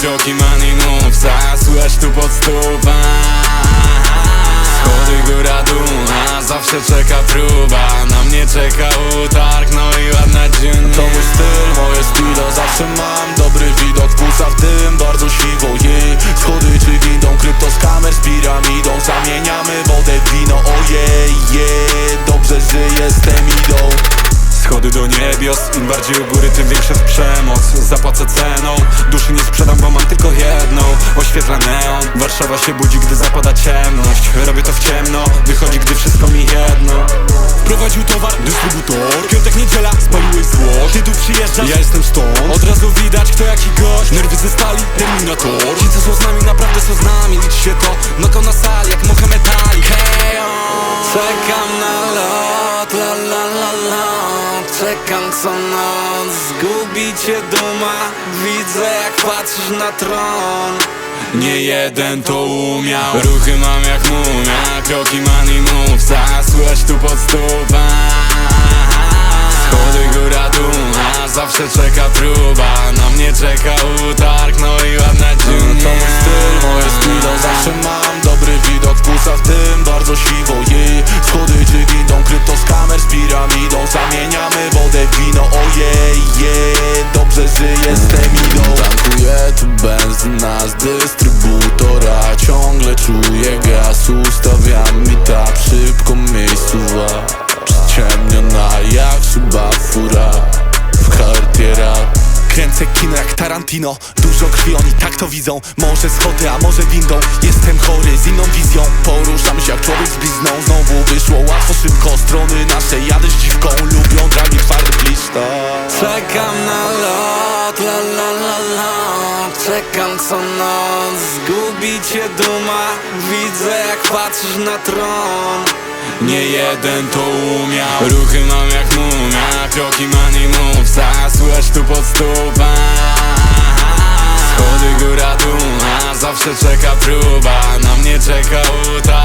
kroki move Zasłać tu pod stupę Schody góra dół, a zawsze czeka próba. Na mnie czeka utarg, no i ładna dziunnia To mój styl, moje stilo Zawsze mam niebios, im bardziej u góry, tym większa jest przemoc. Zapłacę ceną, duszy nie sprzedam, bo mam tylko jedną. Oświetla neon, Warszawa się budzi, gdy zapada ciemność. Robię to w ciemno, wychodzi, gdy wszystko mi jedno. Prowadził towar, dystrybutor. Piątek, niedziela, spaliłeś zło. Ty tu przyjeżdżasz, ja jestem stąd. Od razu widać, kto jaki gość. Nerwy ze stali, terminator. Ci, co są z nami, naprawdę są z nami. Liczy się to, noko na sali, jak Mohamed Ali. Hejo, czekam na Czekam co noc, zgubi cię duma. Widzę jak patrzysz na tron. Nie jeden to umiał. Ruchy mam jak mumia Kroki move Zasłać tu pod stupę Schody góra dół A zawsze czeka próba. Na mnie czeka utarg No i ładna dziunia To jestem idą Tankuję tu benzyna z dystrybutora Tarantino. Dużo krwi, oni tak to widzą. Może schody, a może windą. Jestem chory z inną wizją. Poruszam się jak człowiek z blizną. Znowu wyszło łatwo, szybko. Strony nasze jadę z dziwką Lubią dragi twardych lista Czekam na lot, la la la la. Czekam co noc, zgubi cię duma. Widzę jak patrzysz na tron. Nie jeden to umiał Ruchy mam jak mumia, kroki money move Zasłać tu pod stupę zawsze czeka próba Na mnie czeka utarg,